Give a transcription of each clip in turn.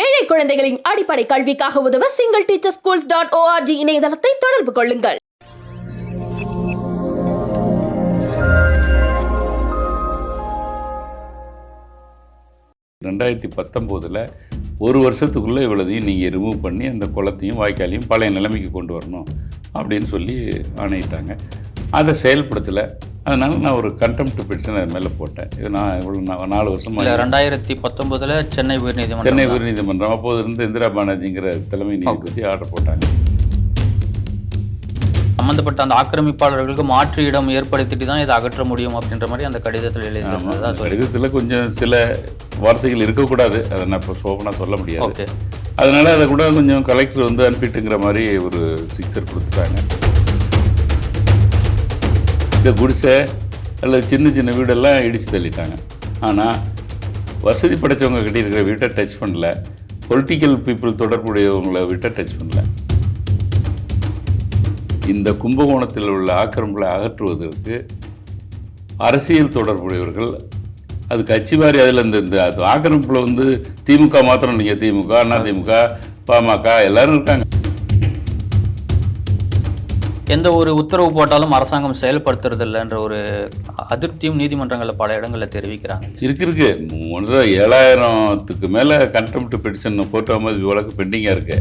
ஏழை குழந்தைகளின் அடிப்படை கல்விக்காக உதவ single teacher schools dot ORG இணையதளத்தை தொடர்பு கொள்ளுங்கள். ரெண்டாயிரத்தி பத்தொம்போதில் ஒரு வருஷத்துக்குள்ளே இவ்வளோதையும் நீங்கள் ரிமூவ் பண்ணி அந்த குளத்தையும் வாய்க்காலையும் பழைய நிலைமைக்கு கொண்டு வரணும் அப்படின்னு சொல்லி ஆணையிட்டாங்க. அதை செயல்படுத்தலை. அதனால நான் ஒரு கண்டெம்ட் பெட்டிஷன் அது மேலே போட்டேன். இது நான் இவ்வளோ நான் நாலு வருஷமா இல்ல ரெண்டாயிரத்தி பத்தொன்பதுல சென்னை உயர்நீதிமன்றம் சென்னை உயர்நீதிமன்றம். அப்போது இருந்த இந்திரா பானர்ஜிங்கிற தலைமை நீதிபதி ஆர்டர் போட்டாங்க. சம்பந்தப்பட்ட அந்த ஆக்கிரமிப்பாளர்களுக்கு மாற்று இடம் ஏற்படுத்திட்டு தான் இதை அகற்ற முடியும் அப்படின்ற மாதிரி அந்த கடிதத்தில் எழுதியிருந்ததா. கடிதத்தில் கொஞ்சம் சில வார்த்தைகள் இருக்கக்கூடாது. அதை நான் இப்போ சோபனாக சொல்ல முடியாது. அதனால அதை கூட கொஞ்சம் கலெக்டர் வந்து அனுப்பிட்டுங்கிற மாதிரி ஒரு சிக்ஸர் கொடுத்துட்டாங்க. இந்த குடிசை அல்லது சின்ன சின்ன வீடெல்லாம் இடித்து தள்ளிட்டாங்க. ஆனால் வசதி படைச்சவங்க கட்டியிருக்கிற வீட்டை டச் பண்ணல. பொலிட்டிக்கல் பீப்புள் தொடர்புடையவங்களை வீட்டை டச் பண்ணல. இந்த கும்பகோணத்தில் உள்ள ஆக்கிரமிப்புகளை அகற்றுவதற்கு அரசியல் தொடர்புடையவர்கள் அது கட்சி மாதிரி அதில் இந்த இந்த அது ஆக்கிரமிப்பில் வந்து திமுக மாத்திரம் நீங்கள் திமுக அண்ணா திமுக பாமக எல்லாரும் இருக்காங்க. எந்த ஒரு உத்தரவு போட்டாலும் அரசாங்கம் செயல்படுத்துறது இல்லைன்ற ஒரு அதிருப்தியும் நீதிமன்றங்களில் பல இடங்களில் தெரிவிக்கிறாங்க. இருக்கு இருக்கு. ஒன்று ஏழாயிரத்துக்கு மேலே கண்டெம்ட் பெட்டிஷன் போட்டோ மாதிரி வழக்கு பெண்டிங்காக இருக்கு.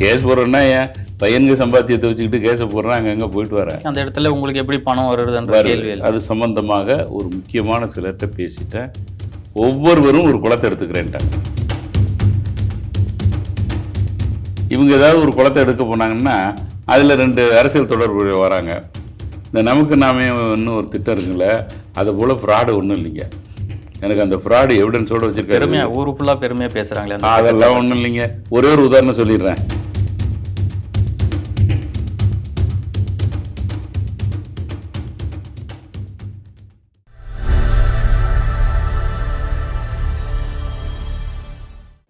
கேஸ் போடுறேன்னா ஏன்? பையனுக்கு சம்பாத்தியத்தை வச்சுக்கிட்டு கேஸை போடுறேன் அங்கங்கே போயிட்டு வரேன். அந்த இடத்துல உங்களுக்கு எப்படி பணம் வருதுன்ற கேள்வி. அது சம்பந்தமாக ஒரு முக்கியமான சிலர்கிட்ட பேசிட்டேன். ஒவ்வொருவரும் ஒரு குளத்தை எடுத்துக்கிறேன்ட்டாங்க. இவங்க ஏதாவது ஒரு குளத்தை எடுக்க போனாங்கன்னா அதில் ரெண்டு அரசியல் தொடர்பு வராங்க. இந்த நமக்கு நாமே இன்னும் ஒரு திட்டம் இருக்குல்ல அதை போல் ஃப்ராடு ஒன்றும் இல்லைங்க. எனக்கு அந்த ஃப்ராடு எவிடன்ஸோடு வச்சுருக்காரு. பெருமையா ஊரு ஃபுல்லா பெருமையா பேசுறாங்களே அந்த அதெல்லாம் ஒன்றும் இல்லைங்க. ஒரே ஒரு உதாரணம் சொல்லிடுறேன்.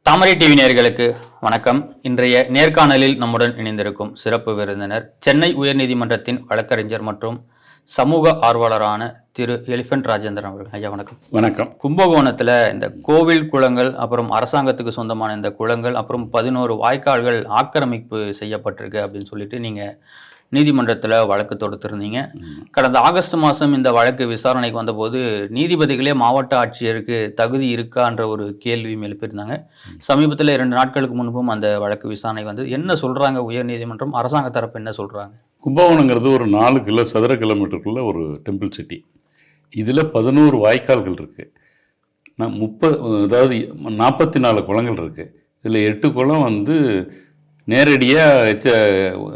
தாமரை டிவி நேயர்களுக்கு வணக்கம். இன்றைய நேர்காணலில் நம்முடன் இணைந்திருக்கும் சிறப்பு விருந்தினர் சென்னை உயர்நீதிமன்றத்தின் வழக்கறிஞர் மற்றும் சமூக ஆர்வலரான திரு எலிஃபென்ட் ராஜேந்திரன் அவர்கள். ஐயா வணக்கம். வணக்கம். கும்பகோணத்துல இந்த கோவில் குளங்கள் அப்புறம் அரசாங்கத்துக்கு சொந்தமான இந்த குளங்கள் அப்புறம் பதினோரு வாய்க்கால்கள் ஆக்கிரமிப்பு செய்யப்பட்டிருக்கு அப்படின்னு சொல்லிட்டு நீங்க நீதிமன்றத்துல வழக்கு தொடுத்திருந்தீங்க. கடந்த ஆகஸ்ட் மாதம் இந்த வழக்கு விசாரணைக்கு வந்தபோது நீதிபதிகளே மாவட்ட ஆட்சியருக்கு தகுதி இருக்கான்ற ஒரு கேள்வியும் எழுப்பியிருந்தாங்க. சமீபத்தில் இரண்டு நாட்களுக்கு முன்பும் அந்த வழக்கு விசாரணை வந்து என்ன சொல்றாங்க உயர்நீதிமன்றம் அரசாங்க தரப்பு என்ன சொல்றாங்க? கும்பகோணங்கிறது ஒரு நாலு கிலோ சதுர கிலோமீட்டருக்குள்ள ஒரு டெம்பிள் சிட்டி. இதில் பதினோரு வாய்க்கால்கள் இருக்குது நான் முப்பது அதாவது நாற்பத்தி நாலு குளங்கள் இருக்குது இதில் எட்டு குளம் வந்து நேரடியாக எச்ச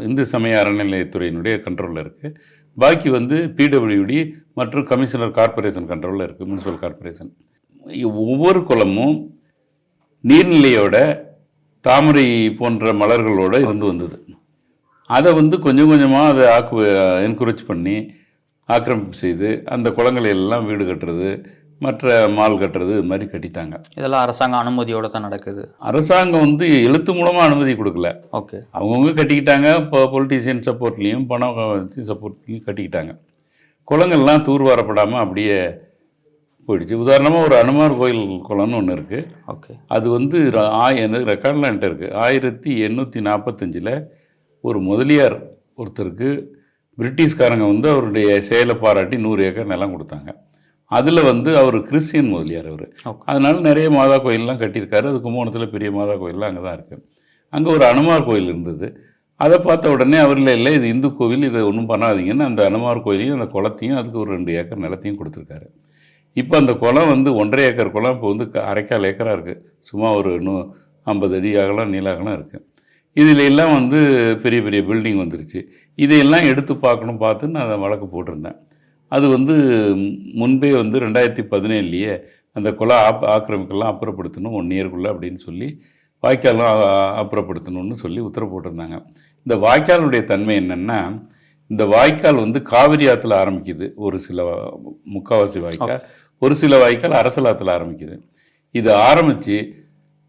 இந்து சமய அறநிலையத்துறையினுடைய கண்ட்ரோலில் இருக்குது பாக்கி வந்து பிடபிள்யூடி மற்றும் கமிஷனர் கார்ப்பரேஷன் கண்ட்ரோலில் இருக்குது முனிசிபல் கார்ப்பரேஷன் ஒவ்வொரு குளமும் நீர்நிலையோட தாமரை போன்ற மலர்களோடு இருந்து வந்தது. அதை வந்து கொஞ்சம் கொஞ்சமாக அதை ஆக்கு என்கரேஜ் பண்ணி ஆக்கிரமிப்பு செய்து அந்த குளங்களை எல்லாம் வீடு கட்டுறது மற்ற மால் கட்டுறது இது மாதிரி கட்டிட்டாங்க. இதெல்லாம் அரசாங்க அனுமதியோட தான் நடக்குது. அரசாங்கம் வந்து எழுத்து மூலமாக அனுமதி கொடுக்கல. ஓகே. அவங்கவுங்க கட்டிக்கிட்டாங்க இப்போ பொலிட்டீஷியன் சப்போர்ட்லேயும் பணம் சப்போர்ட்லேயும் கட்டிக்கிட்டாங்க. குளங்கள்லாம் தூர்வாரப்படாமல் அப்படியே போயிடுச்சு. உதாரணமாக ஒரு அனுமார் கோயில் குளம்னு ஒன்று இருக்குது ஓகே. அது வந்து ஆய எனக்கு ரெக்கார்ட்லாம் என்கிட்ட இருக்குது ஆயிரத்தி எண்ணூற்றி நாற்பத்தஞ்சில் ஒரு முதலியார் ஒருத்தருக்கு பிரிட்டிஷ்காரங்க வந்து அவருடைய செயலை பாராட்டி நூறு ஏக்கர் நிலம் கொடுத்தாங்க. அதில் வந்து அவர் கிறிஸ்டியன் முதலியார் அவர். அதனால நிறைய மாதா கோயிலெலாம் கட்டியிருக்காரு. அது கும்பகோணத்தில் பெரிய மாதா கோயிலெலாம் அங்கே தான் இருக்குது அங்கே ஒரு அனுமார் கோயில் இருந்தது. அதை பார்த்த உடனே அவரில் இல்லை இது இந்து கோவில் இதை ஒன்றும் பண்ணாதீங்கன்னு அந்த அனுமார் கோயிலையும் அந்த குளத்தையும் அதுக்கு ஒரு ரெண்டு ஏக்கர் நிலத்தையும் கொடுத்துருக்காரு. இப்போ அந்த குளம் வந்து ஒன்றரை ஏக்கர் குளம் இப்போ வந்து க- அரைக்கால் ஏக்கராக இருக்குது சும்மா ஒரு நூ ஐம்பது அடி அகலம் நீள அகலம் இருக்குது இதில் எல்லாம் வந்து பெரிய பெரிய பில்டிங் வந்துருச்சு. இதையெல்லாம் எடுத்து பார்க்கணும் பார்த்து நான் அதை வழக்கு போட்டிருந்தேன். அது வந்து முன்பே வந்து ரெண்டாயிரத்தி பதினேழுலேயே அந்த குளம் ஆப் ஆக்கிரமிக்கெல்லாம் அப்புறப்படுத்தணும் ஒன் இயர்க்குள்ளே அப்படின்னு சொல்லி வாய்க்கால்லாம் ஆ- அப்புறப்படுத்தணும்னு சொல்லி உத்தரவு போட்டிருந்தாங்க. இந்த வாய்க்காலுடைய தன்மை என்னென்னா இந்த வாய்க்கால் வந்து காவிரி ஆற்றுல ஆரம்பிக்குது. ஒரு சில முக்காவாசி வாய்க்கால். ஒரு சில வாய்க்கால் அரசல் ஆற்றுல ஆரம்பிக்குது. இது ஆரம்பித்து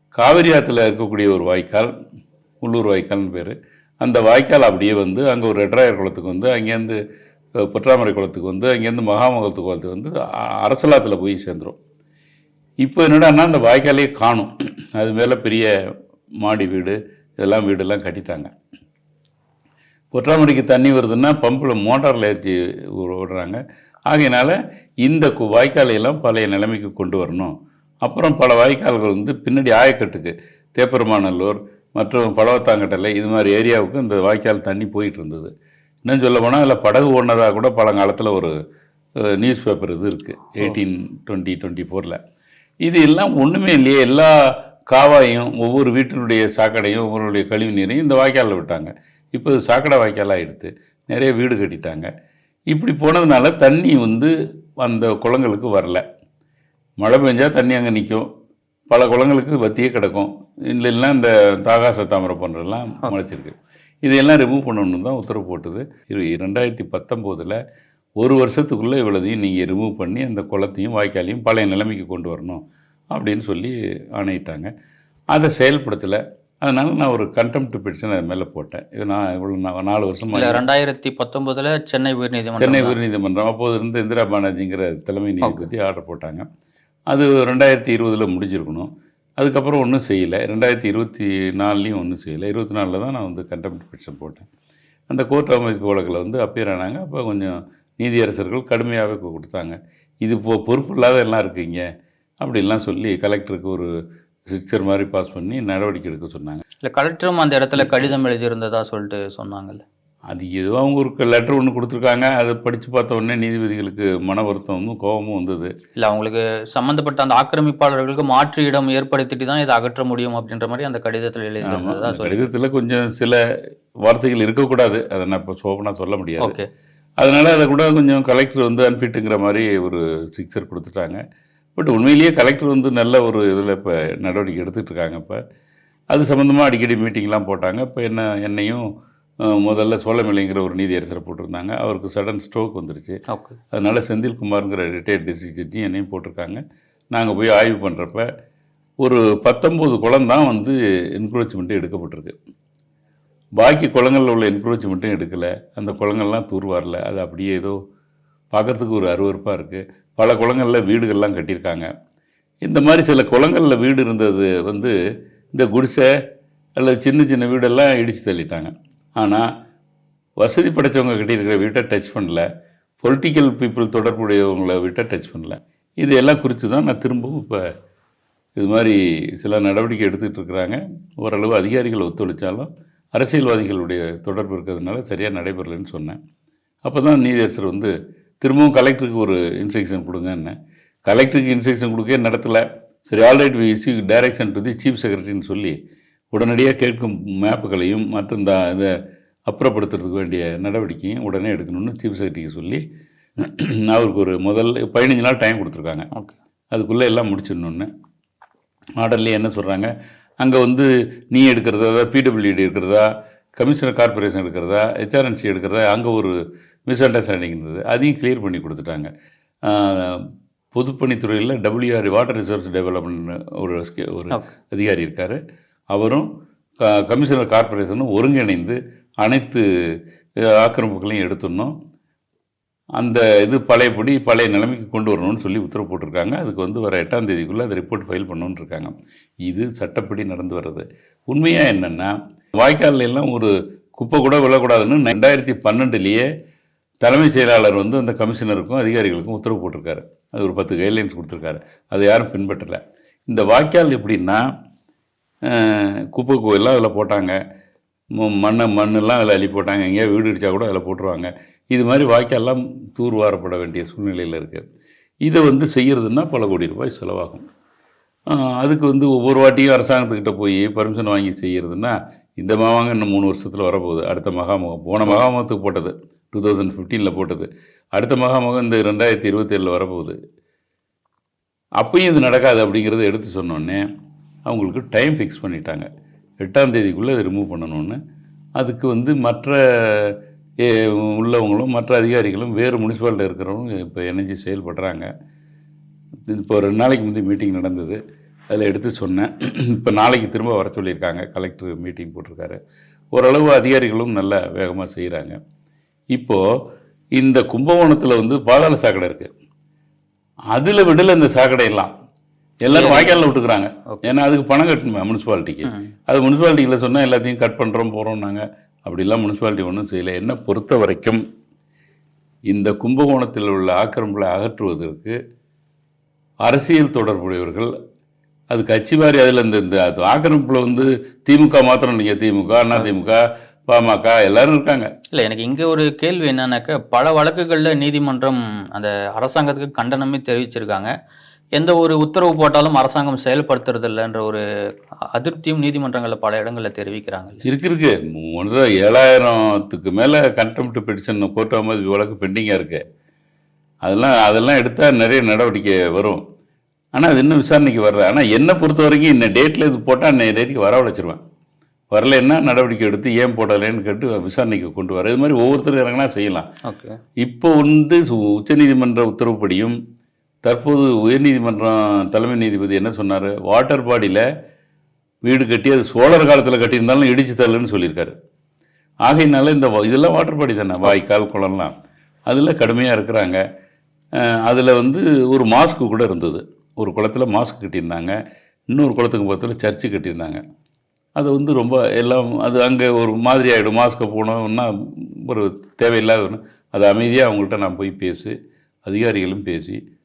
காவிரி ஆற்றுல இருக்கக்கூடிய ஒரு வாய்க்கால் உள்ளூர் வாய்க்கால்னு பேர். அந்த வாய்க்கால் அப்படியே வந்து அங்கே ஒரு ரெட்ராயர் குளத்துக்கு வந்து அங்கேருந்து பொற்றாமரை குளத்துக்கு வந்து அங்கேருந்து மகாமகத்து குளத்துக்கு வந்து அரசலாத்தில் போய் சேர்ந்துரும். இப்போ என்னடான்னா அந்த வாய்க்காலையே காணும். அது மேலே பெரிய மாடி வீடு இதெல்லாம் வீடெல்லாம் கட்டிட்டாங்க. பொற்றாமரைக்கு தண்ணி வருதுன்னா பம்பில் மோட்டாரில் ஏற்றி விடுறாங்க ஆகையினால இந்த கு- பழைய நிலைமைக்கு கொண்டு வரணும். அப்புறம் பல வாய்க்கால்கள் வந்து பின்னாடி ஆயக்கட்டுக்கு தேப்பெருமாநல்லூர் மற்றும் பழவத்தாங்கட்டலை இது மாதிரி ஏரியாவுக்கு இந்த வாய்க்கால் தண்ணி போயிட்டு இருந்தது. இன்னும் சொல்ல போனால் அதில் படகு ஓடினதாக கூட பழங்காலத்தில் ஒரு நியூஸ் பேப்பர் இது இருக்குது எயிட்டீன் டுவெண்ட்டி டுவெண்ட்டி ஃபோரில் இது எல்லாம் ஒன்றுமே இல்லையே. எல்லா காவாயும் ஒவ்வொரு வீட்டினுடைய சாக்கடையும் ஒவ்வொருடைய கழிவு நீரையும் இந்த வாய்க்காலில் விட்டாங்க. இப்போ இது சாக்கடை வாய்க்காலாக எடுத்து நிறைய வீடு கட்டிட்டாங்க. இப்படி போனதுனால தண்ணி வந்து அந்த குளங்களுக்கு வரல. மழை பெஞ்சா தண்ணி அங்கே நிற்கும் பல குளங்களுக்கு வத்தியே கிடக்கும். இல்லைன்னா இந்த தாகாச தாமரை போன்றதெல்லாம் முளைச்சிருக்கு. இதையெல்லாம் ரிமூவ் பண்ணணும்னு தான் உத்தரவு போட்டது. ரெண்டாயிரத்தி பத்தொம்போதில் ஒரு வருஷத்துக்குள்ளே இவ்வளதையும் நீங்கள் ரிமூவ் பண்ணி அந்த குளத்தையும் வாய்க்காலையும் பழைய நிலைமைக்கு கொண்டு வரணும் அப்படின்னு சொல்லி ஆணையிட்டாங்க. அதை செயல்படுத்தலை. அதனால நான் ஒரு கண்டெம்ட் பெட்டிஷன் அது மேலே போட்டேன். இது நான் இவ்வளோ நான் நாலு வருஷமா ரெண்டாயிரத்தி பத்தொன்பதுல சென்னை சென்னை உயர்நீதிமன்றம் உயர்நீதிமன்றம். அப்போது இருந்த இந்திரா பானர்ஜிங்கிற தலைமை நீதிபதி ஆர்டர் போட்டாங்க. அது ரெண்டாயிரத்தி இருபதில் முடிஞ்சிருக்கணும். அதுக்கப்புறம் ஒன்றும் செய்யலை. ரெண்டாயிரத்தி இருபத்தி நாலுலேயும் ஒன்றும் செய்யலை. இருபத்தி நாலில் தான் நான் வந்து கண்டெம்ட் பெட்டிஷன் போட்டேன். அந்த கோர்ட் அமைப்பு வழக்கில் வந்து அப்பியர் ஆனாங்க. அப்போ கொஞ்சம் நீதியரசர்கள் கடுமையாகவே கொடுத்தாங்க. இது இப்போ பொறுப்பு இல்லாத எல்லாம் இருக்கீங்க. அப்படிலாம் சொல்லி கலெக்டருக்கு ஒரு சிக்ஸர் மாதிரி பாஸ் பண்ணி நடவடிக்கை எடுக்க சொன்னாங்க. இல்லை கலெக்டரும் அந்த இடத்துல கடிதம் எழுதியிருந்ததா சொல்லிட்டு சொன்னாங்கல்ல? அது ஏதோ அவங்க ஒரு லெட்டர் ஒன்று கொடுத்துருக்காங்க. அதை படித்து பார்த்த உடனே நீதிபதிகளுக்கு மன வருத்தமும் கோபமும் வந்தது. இல்ல அவங்களுக்கு சம்பந்தப்பட்ட அந்த ஆக்கிரமிப்பாளர்களுக்கு மாற்று இடம் ஏற்படுத்திட்டு தான் இதை அகற்ற முடியும் அப்படின்ற மாதிரி அந்த கடிதத்தில் சொல்லி கடிதத்தில் கொஞ்சம் சில வார்த்தைகள் இருக்கக்கூடாது. அதை நான் இப்போ சோபனாக சொல்ல முடியாது. ஓகே. அதனால அதை கூட கொஞ்சம் கலெக்டர் வந்து அன்ஃபிட்டுங்கிற மாதிரி ஒரு சிக்ஸர் கொடுத்துட்டாங்க. பட் உண்மையிலேயே கலெக்டர் வந்து நல்ல ஒரு இதில் இப்போ நடவடிக்கை எடுத்துகிட்டு இருக்காங்க இப்போ. அது சம்மந்தமாக அடிக்கடி மீட்டிங்லாம் போட்டாங்க. இப்போ என்ன என்னையும் முதல்ல சோழமில்லைங்கிற ஒரு நீதியரசரை போட்டிருந்தாங்க. அவருக்கு சடன் ஸ்ட்ரோக் வந்துருச்சு. அதனால் செந்தில்குமாருங்கிற ரிட்டையர்ட் ஜட்ஜி என்னையும் போட்டிருக்காங்க. நாங்கள் போய் ஆய்வு பண்ணுறப்ப ஒரு பத்தொம்போது குளம் தான் வந்து என்க்ரோச்மெண்ட்டு எடுக்கப்பட்டிருக்கு. பாக்கி குளங்களில் உள்ள என்க்ரோச்மெண்ட்டும் எடுக்கலை. அந்த குளங்கள்லாம் தூர் வரல. அது அப்படியே ஏதோ பார்க்கறதுக்கு ஒரு அருவருப்பாக இருக்குது பல குளங்களில் வீடுகள்லாம் கட்டியிருக்காங்க. இந்த மாதிரி சில குளங்களில் வீடு இருந்தது வந்து இந்த குடிசை அல்லது சின்ன சின்ன வீடெல்லாம் இடித்து தள்ளிட்டாங்க. ஆனால் வசதி படைச்சவங்க இருக்கிற வீட்டை டச் பண்ணல. பொலிட்டிக்கல் பீப்புள் தொடர்புடையவங்களை வீட்டை டச் பண்ணல. இது எல்லாம் குறித்து தான் நான் திரும்பவும் இப்போ இது மாதிரி சில நடவடிக்கை எடுத்துகிட்டு இருக்கிறாங்க. ஓரளவு அதிகாரிகள் ஒத்துழைச்சாலும் அரசியல்வாதிகளுடைய தொடர்பு இருக்கிறதுனால சரியாக நடைபெறலைன்னு சொன்னேன். அப்போ தான் நீதியரசர் வந்து திரும்பவும் கலெக்டருக்கு ஒரு இன்ஸ்ட்ரக்ஷன் கொடுங்கன்னு. கலெக்டருக்கு இன்ஸ்ட்ரக்ஷன் கொடுக்க நடத்தலை. சரி alright we issue direction to the chief செக்ரட்டரின்னு சொல்லி உடனடியாக கேட்கும் மேப்புகளையும் மற்றும் இந்த இதை அப்புறப்படுத்துறதுக்கு வேண்டிய நடவடிக்கையும் உடனே எடுக்கணும்னு சீஃப் செக்ரட்டரிக்கு சொல்லி அவருக்கு ஒரு முதல் பதினஞ்சு நாள் டைம் கொடுத்துருக்காங்க. அதுக்குள்ளே எல்லாம் முடிச்சிடணுன்னு ஆர்டர்லேயே என்ன சொல்கிறாங்க அங்கே வந்து நீ எடுக்கிறதா பிடபிள்யூடி எடுக்கிறதா கமிஷனர் கார்ப்பரேஷன் எடுக்கிறதா ஹெச்ஆர்என்சி எடுக்கிறதா அங்கே ஒரு மிஸ் அண்டர்ஸ்டாண்டிங் இருந்தது. அதையும் கிளியர் பண்ணி கொடுத்துட்டாங்க. பொதுப்பணித்துறையில் டபிள்யூஆர் வாட்டர் ரிசோர்ஸ் டெவலப்மெண்ட் ஒரு ஒரு. அதிகாரி இருக்கார். அவரும் க- கமிஷனர் கார்ப்பரேஷனும் ஒருங்கிணைந்து அனைத்து ஆக்கிரமிப்புகளையும் எடுத்துடணும். அந்த இது பழையபடி பழைய நிலைமைக்கு கொண்டு வரணும்னு சொல்லி உத்தரவு போட்டிருக்காங்க. அதுக்கு வந்து வர எட்டாம் தேதிக்குள்ளே அதை ரிப்போர்ட் ஃபைல் பண்ணணும்னு இருக்காங்க. இது சட்டப்படி நடந்து வர்றது. உண்மையாக என்னென்னா வாய்க்கால்ல எல்லாம் ஒரு குப்பை கூட விழக்கூடாதுன்னு ரெண்டாயிரத்தி பன்னெண்டுலேயே தலைமைச் செயலாளர் வந்து அந்த கமிஷனருக்கும் அதிகாரிகளுக்கும் உத்தரவு போட்டிருக்காரு. அது ஒரு பத்து கைட்லைன்ஸ் கொடுத்துருக்காரு. அதை யாரும் பின்பற்றலை. இந்த வாய்க்கால் எப்படின்னா குப்பை கோயிலாம் அதில் போட்டாங்க. ம- மண்ணை மண்ணெல்லாம் அதில் அள்ளி போட்டாங்க. எங்கேயா வீடு இடித்தா கூட அதில் போட்டுருவாங்க. இது மாதிரி வாய்க்கால்லாம் தூர்வாரப்பட வேண்டிய சூழ்நிலையில் இருக்குது இதை வந்து செய்கிறதுன்னா பல கோடி ரூபாய் செலவாகும். அதுக்கு வந்து ஒவ்வொரு வாட்டியும் அரசாங்கத்துக்கிட்ட போய் பர்மிஷன் வாங்கி செய்கிறதுன்னா இந்த மகாமகம் இன்னும் மூணு வருஷத்தில் வரப்போகுது. அடுத்த மகாமகம். போன மகாமகத்துக்கு போட்டது. டூ தௌசண்ட் ஃபிஃப்டீனில் போட்டது. அடுத்த மகாமகம் இந்த ரெண்டாயிரத்தி இருபத்தேழில் வரப்போகுது. அப்பயும் இது நடக்காது அப்படிங்கிறத எடுத்து சொன்னோன்னே அவங்களுக்கு டைம் ஃபிக்ஸ் பண்ணிட்டாங்க. எட்டாம் தேதிக்குள்ளே அதை ரிமூவ் பண்ணணும்னு. அதுக்கு வந்து மற்ற ஏ, உள்ளவங்களும் மற்ற அதிகாரிகளும் வேறு முனிசிபாலிட்டி இருக்கிறவங்க இப்போ இணைஞ்சு செயல்படுறாங்க. இப்போ ரெண்டு நாளைக்கு முந்தைய மீட்டிங் நடந்தது. அதில் எடுத்து சொன்னேன். இப்போ நாளைக்கு திரும்ப வர சொல்லியிருக்காங்க. கலெக்டர் மீட்டிங் போட்டிருக்காரு. ஓரளவு அதிகாரிகளும் நல்லா வேகமாக செய்கிறாங்க இப்போது இந்த கும்பகோணத்தில் வந்து பாதாள சாக்கடை இருக்குது அதில் விடல இந்த சாக்கடையெல்லாம். எல்லாரும் வாய்க்காலில் விட்டுக்கிறாங்க. ஏன்னா அதுக்கு பணம் கட்டணுமே முனிசிபாலிட்டிக்கு. அது முனிசிபாலிட்டியில் சொன்னால் எல்லாத்தையும் கட் பண்ணுறோம் போகிறோம் நாங்கள் அப்படிலாம் முனிசிபாலிட்டி ஒன்றும் செய்யலை. என்ன பொறுத்த வரைக்கும் இந்த கும்பகோணத்தில் உள்ள ஆக்கிரமிப்புகளை அகற்றுவதற்கு அரசியல் தொடர்புடையவர்கள் அது கட்சி வாரி அதில் இந்த இந்த ஆக்கிரமிப்பில் வந்து திமுக மாத்திரம் இல்லைங்க. திமுக அண்ணா திமுக பாமக எல்லாரும் இருக்காங்க. இல்லை எனக்கு இங்கே ஒரு கேள்வி என்னன்னாக்க பல வழக்குகளில் நீதிமன்றம் அந்த அரசாங்கத்துக்கு கண்டனமே தெரிவிச்சிருக்காங்க. எந்த ஒரு உத்தரவு போட்டாலும் அரசாங்கம் செயல்படுத்துறது இல்லைன்ற ஒரு அதிருப்தியும் நீதிமன்றங்களில் பல இடங்களில் தெரிவிக்கிறாங்க இருக்கு இருக்கு. ஒன்றரை ஏழாயிரத்துக்கு மேலே கண்டெம்ட் பெட்டிஷன் கோர்ட் அமது வழக்கு பெண்டிங்காக இருக்கு. அதெல்லாம் அதெல்லாம் எடுத்தால் நிறைய நடவடிக்கை வரும். ஆனால் அது இன்னும் விசாரணைக்கு வரல. ஆனால் என்னை பொறுத்த வரைக்கும் இந்த டேட்டில் இது போட்டால் அன்னைய டேட்டுக்கு வரவழைச்சிருவேன் வரலைன்னா நடவடிக்கை எடுத்து ஏன் போடலைன்னு கேட்டு விசாரணைக்கு கொண்டு வர. இது மாதிரி ஒவ்வொருத்தரும் இறங்கினா செய்யலாம். ஓகே இப்போ வந்து உச்சநீதிமன்ற உத்தரவுப்படியும் தற்போது உயர்நீதிமன்றம் தலைமை நீதிபதி என்ன சொன்னார்? வாட்டர் பாடியில் வீடு கட்டி அது சோழர் காலத்தில் கட்டியிருந்தாலும் இடிச்சு தரலன்னு சொல்லியிருக்காரு. ஆகையினால இந்த வா- இதெல்லாம் வாட்டர் பாடி தானே வாய்க்கால் குளம்லாம். அதில் கடுமையாக இருக்கிறாங்க. அதில் வந்து ஒரு மாஸ்க்கு கூட இருந்தது. ஒரு குளத்தில் மாஸ்க் கட்டியிருந்தாங்க. இன்னொரு குளத்துக்கு பக்கத்தில் சர்ச்சு கட்டியிருந்தாங்க. அது வந்து ரொம்ப எல்லாம் அது அங்கே ஒரு மாதிரி ஆகிடும் மாஸ்க்கை போனோம்னா ஒரு தேவையில்லாத ஒன்று அது அமைதியாக அவங்கள்ட்ட நான் போய் பேசி அதிகாரிகளும் பேசி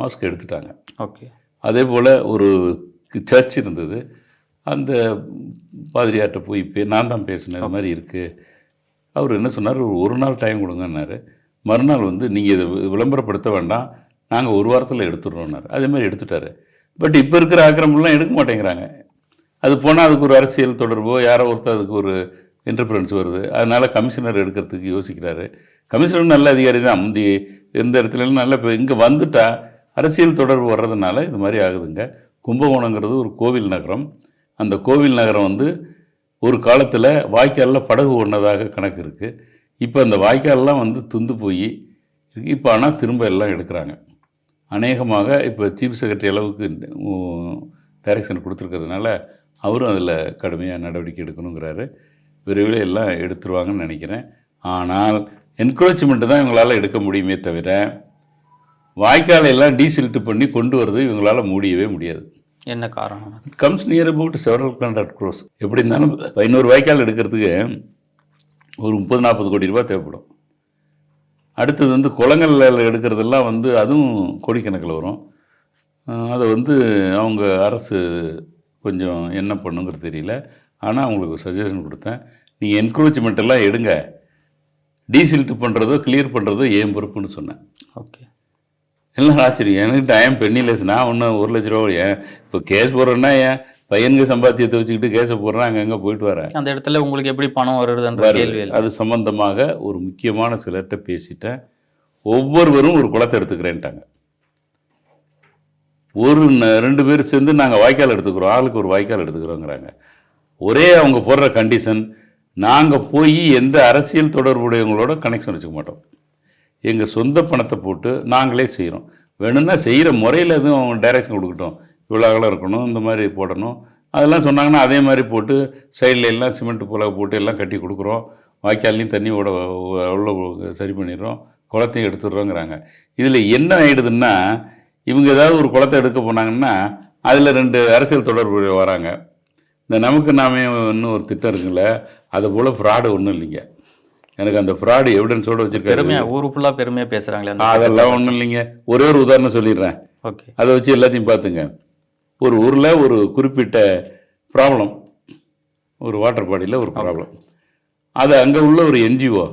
மாஸ்க் எடுத்துட்டாங்க. ஓகே அதே போல் ஒரு சர்ச் இருந்தது. அந்த பாதிரியார்கிட்ட போய் பே நான் தான் பேசினேன் இது மாதிரி இருக்குது அவர் என்ன சொன்னார்? ஒரு ஒரு நாள் டைம் கொடுங்கன்னாரு. மறுநாள் வந்து நீங்கள் இதை விளம்பரப்படுத்த வேண்டாம். நாங்கள் ஒரு வாரத்தில் எடுத்துடுறோம்னாரு. அதே மாதிரி எடுத்துட்டாரு. பட் இப்போ இருக்கிற ஆக்கிரமிப்புலாம் எடுக்க மாட்டேங்கிறாங்க. அது போனால் அதுக்கு ஒரு அரசியல் தொடர்போ யாரோ ஒருத்தர் அதுக்கு ஒரு இன்டர்ஃபரன்ஸ் வருது. அதனால கமிஷனர் எடுக்கிறதுக்கு யோசிக்கிறாரு. கமிஷனர் நல்ல அதிகாரி தான். முந்தி எந்த இடத்துலலாம் நல்ல இங்கே வந்துட்டா அரசியல் தொடர்பு வர்றதுனால இது மாதிரி ஆகுதுங்க. கும்பகோணங்கிறது ஒரு கோவில் நகரம். அந்த கோவில் நகரம் வந்து ஒரு காலத்தில் வாய்க்காலில் படகு ஓடினதாக கணக்கு இருக்குது இப்போ அந்த வாய்க்கால்லாம் வந்து துந்து போய் இப்போ ஆனால் திரும்ப எல்லாம் எடுக்கிறாங்க. அநேகமாக இப்போ சீஃப் செக்ரட்டரி அளவுக்கு டைரக்ஷன் கொடுத்துருக்கிறதுனால அவரும் அதில் கடுமையாக நடவடிக்கை எடுக்கணுங்கிறாரு. விரைவில் எல்லாம் எடுத்துருவாங்கன்னு நினைக்கிறேன். ஆனால் என்க்ரோச்மெண்ட்டு தான் இவங்களால் எடுக்க முடியுமே தவிர வாய்க்காலை எல்லாம் டீசில்ட் பண்ணி கொண்டு வரது இவங்களால் முடியவே முடியாது. என்ன காரணம்? It comes near about several hundred crores எப்படி இருந்தாலும் ஐநூறு வாய்க்கால் எடுக்கிறதுக்கு ஒரு முப்பது நாற்பது கோடி ரூபாய் தேவைப்படும். அடுத்தது வந்து குளங்கள்ல எடுக்கிறதெல்லாம் வந்து அதுவும் கோடிக்கணக்கில் வரும். அதை வந்து அவங்க அரசு கொஞ்சம் என்ன பண்ணுங்கிறது தெரியல. ஆனால் அவங்களுக்கு சஜஷன் கொடுத்தேன். நீங்கள் என்க்ரோச்மெண்ட் எல்லாம் எடுங்க. டீசில்ட் பண்ணுறதோ கிளியர் பண்ணுறதோ ஏன் பொறுப்புன்னு சொன்னேன். ஓகே எல்லாம் ஆச்சரியம்? எனக்கு டைம் பென்னிலெஸ் நான் ஒன்றும் ஒரு லட்ச ரூபா ஏன் இப்போ கேஸ் போடுறேன்னா ஏன் பையனுக்கு சம்பாத்தியத்தை வச்சுக்கிட்டு கேஸை போடுறேன் அங்கங்கே போயிட்டு வரேன்? அந்த இடத்துல உங்களுக்கு எப்படி பணம் வருதுன்ற வருது. கேள்வி. அது சம்பந்தமாக ஒரு முக்கியமான சிலர்கிட்ட பேசிட்டேன். ஒவ்வொருவரும் ஒரு குளத்தை எடுத்துக்கிறேன்ட்டாங்க. ஒரு ரெண்டு பேர் சேர்ந்து நாங்கள் வாய்க்கால் எடுத்துக்கிறோம். ஆளுக்கு ஒரு வாய்க்கால் எடுத்துக்கிறோங்கிறாங்க. ஒரே அவங்க போடுற கண்டிஷன் நாங்கள் போய் எந்த அரசியல் தொடர்புடையவங்களோட கனெக்ஷன் வச்சுக்க மாட்டோம். எங்கள் சொந்த பணத்தை போட்டு நாங்களே செய்கிறோம் வேணும்னா செய்கிற முறையில் எதுவும் அவங்க டைரக்ஷன் கொடுக்கட்டும். இவ்வளோ அகலம் இருக்கணும் இந்த மாதிரி போடணும். அதெல்லாம் சொன்னாங்கன்னா அதே மாதிரி போட்டு சைடில் எல்லாம் சிமெண்ட் புலவை போட்டு எல்லாம் கட்டி கொடுக்குறோம். வாய்க்கால்லையும் தண்ணி ஓட உள்ள சரி பண்ணிடுறோம். குளத்தையும் எடுத்துடுறோங்கிறாங்க. இதில் என்ன ஆகிடுதுன்னா இவங்க ஏதாவது ஒரு குளத்தை எடுக்க போனாங்கன்னா அதில் ரெண்டு அரசியல் தொடர்பு வராங்க. இந்த நமக்கு நாமே இன்னும் ஒரு திட்டம் இருக்குங்களே அது போல் ஃப்ராடு ஒன்றும் இல்லைங்க. எனக்கு அந்த ஃப்ராடு எவிடன்ஸோடு வச்சுருக்காரு. பெருமையா ஊரு ஃபுல்லா பெருமையா பேசுறாங்களே அந்த அதெல்லாம் ஒன்றும் இல்லைங்க. ஒரே ஒரு உதாரணம் சொல்லிடுறேன். ஓகே. அதை வச்சு எல்லாத்தையும் பார்த்துங்க. ஒரு ஊரில் ஒரு குறிப்பிட்ட ப்ராப்ளம் ஒரு வாட்டர் பாடியில் ஒரு ப்ராப்ளம் அது அங்கே உள்ள ஒரு என்ஜிஓ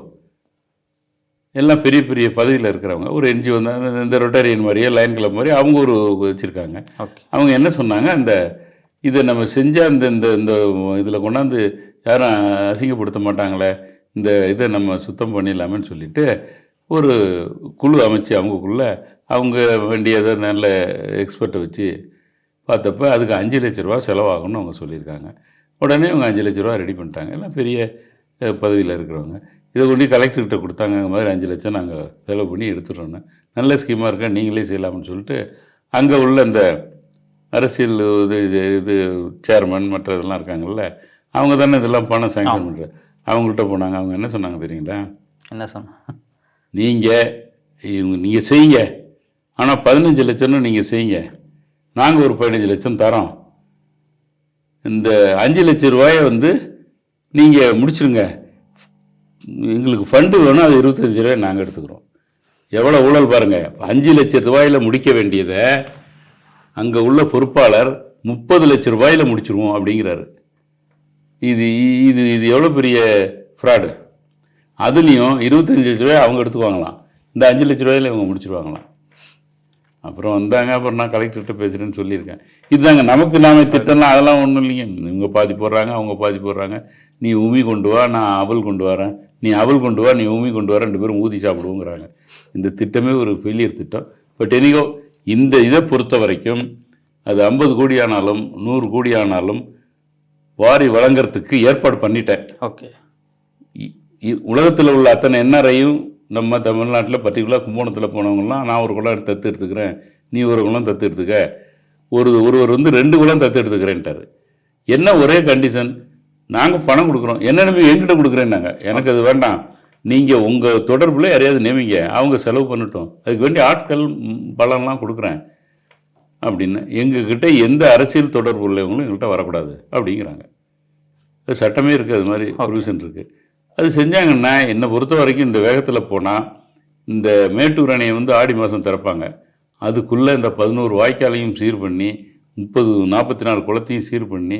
எல்லாம் பெரிய பெரிய பதவியில் இருக்கிறவங்க ஒரு என்ஜிஓ தான் இந்த ரொட்டேரியன் மாதிரியே லைன் கிளப் மாதிரி அவங்க ஒரு வச்சுருக்காங்க. ஓகே அவங்க என்ன சொன்னாங்க? அந்த இதை நம்ம செஞ்சால் இந்த இந்த இந்த இதில் கொண்டாந்து யாரும் அசிங்கப்படுத்த மாட்டாங்களே இந்த இதை நம்ம சுத்தம் பண்ணிடலாமேன்னு சொல்லிட்டு ஒரு குழு அமைச்சு அவங்கக்குள்ள அவங்க வேண்டியதை நல்ல எக்ஸ்பர்ட்டை வச்சு பார்த்தப்ப அதுக்கு அஞ்சு லட்ச ரூபா செலவாகும்னு அவங்க சொல்லியிருக்காங்க. உடனே அவங்க அஞ்சு லட்ச ரூபா ரெடி பண்ணிட்டாங்க. எல்லாம் பெரிய பதவியில் இருக்கிறவங்க. இதை கொண்டு கலெக்டர்கிட்ட கொடுத்தாங்க மாதிரி அஞ்சு லட்சம் நாங்கள் செலவு பண்ணி எடுத்துடுறோன்னு நல்ல ஸ்கீமாக இருக்கா? நீங்களே செய்யலாம்னு சொல்லிட்டு அங்கே உள்ள இந்த அரசியல் இது இது இது சேர்மன் மற்ற இதெல்லாம் இருக்காங்கல்ல அவங்க தானே இதெல்லாம் பணம் சாங்ஷன் பண்ணுற அவங்கள்ட்ட போனாங்க. அவங்க என்ன சொன்னாங்க தெரியுங்களா? என்ன சொன்ன? நீங்கள் இவங்க நீங்கள் செய்யுங்க. ஆனால் பதினஞ்சு லட்சம்னு நீங்கள் செய்யுங்க. நாங்கள் ஒரு பதினஞ்சு லட்சம் தரோம். இந்த அஞ்சு லட்சம் ரூபாயை வந்து நீங்கள் முடிச்சிருங்க. எங்களுக்கு ஃபண்டு வேணும் அது இருபத்தஞ்சு ரூபாய் நாங்கள் எடுத்துக்கிறோம். எவ்வளோ ஊழல் பாருங்கள் அஞ்சு லட்சம் ரூபாயில் முடிக்க வேண்டியதை அங்கே உள்ள பொறுப்பாளர் முப்பது லட்சம் ரூபாயில் முடிச்சிருவோம் அப்படிங்கிறாரு. இது இது இது எவ்வளோ பெரிய ஃப்ராடு அதுலேயும் இருபத்தஞ்சு லட்ச ரூபாய் அவங்க எடுத்துக்குவாங்களாம். இந்த அஞ்சு லட்ச ரூபாயில் இவங்க முடிச்சிருவாங்களாம். அப்புறம் வந்தாங்க அப்புறம் நான் கலெக்டர்கிட்ட பேசுகிறேன்னு சொல்லியிருக்கேன். இதுதாங்க நமக்கு நாம திட்டம்லாம் அதெல்லாம் ஒன்றும் இல்லைங்க. இவங்க பாதி போடுறாங்க அவங்க பாதி போடுறாங்க. நீ உமி கொண்டு வா நான் அவல் கொண்டு வரேன். நீ அவல் கொண்டு வா நீ உமி கொண்டு வா ரெண்டு பேரும் ஊதி சாப்பிடுவோங்கிறாங்க. இந்த திட்டமே ஒரு ஃபெயிலியர் திட்டம். பட் எனிகோ இந்த இதை பொறுத்த வரைக்கும் அது ஐம்பது கோடி ஆனாலும் நூறு கோடி ஆனாலும் வாரி வழங்குறதுக்கு ஏற்பாடு பண்ணிட்டேன். ஓகே. உலகத்தில் உள்ள அத்தனை என்ஆர்ஐயும் நம்ம தமிழ்நாட்டில் பர்டிகுலராக கும்போணத்தில் போனவங்கலாம் நான் ஒரு குளம் தத்து எடுத்துக்கிறேன். நீ ஒரு குளம் தத்து எடுத்துக்க. ஒரு ஒருவர் வந்து ரெண்டு குளம் தத்து எடுத்துக்கிறேன்ட்டாரு. என்ன ஒரே கண்டிஷன் நாங்கள் பணம் கொடுக்குறோம். என்ன நம்பி எங்கிட்ட கொடுக்குறேன்னாங்க. எனக்கு அது வேண்டாம். நீங்கள் உங்கள் தொடர்பில் யாரையாவது நியமிங்க. அவங்க செலவு பண்ணட்டும். அதுக்கு வேண்டிய ஆட்கள் ம், பலம்லாம் கொடுக்குறேன். அப்படின்னு எங்ககிட்ட எந்த அரசியல் தொடர்பு உள்ளவங்களும் எங்கள்கிட்ட வரக்கூடாது அப்படிங்கிறாங்க. அது சட்டமே இருக்குது அது மாதிரி ப்ரொவிஷன் இருக்குது அது செஞ்சாங்கன்னா என்னை பொறுத்த வரைக்கும் இந்த வேகத்தில் போனால் இந்த மேட்டூர் அணையை வந்து ஆடி மாதம் திறப்பாங்க. அதுக்குள்ளே இந்த பதினோரு வாய்க்காலையும் சீர் பண்ணி முப்பது நாற்பத்தி நாலு குளத்தையும் சீர் பண்ணி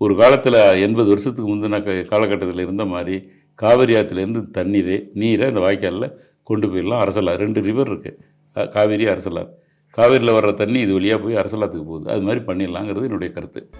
ஒரு காலத்தில் எண்பது வருஷத்துக்கு முந்தின க காலகட்டத்தில் இருந்த மாதிரி காவிரி ஆற்றுலேருந்து தண்ணீரை நீரை அந்த வாய்க்காலில் கொண்டு போயிடலாம். அரசலார் ரெண்டு ரிவர் இருக்குது காவேரி அரசலார் காவேரியில் வர்ற தண்ணி இது வழியாக போய் அரசலாத்துக்கு போகுது. அது மாதிரி பண்ணிடலாங்கிறது என்னுடைய கருத்து.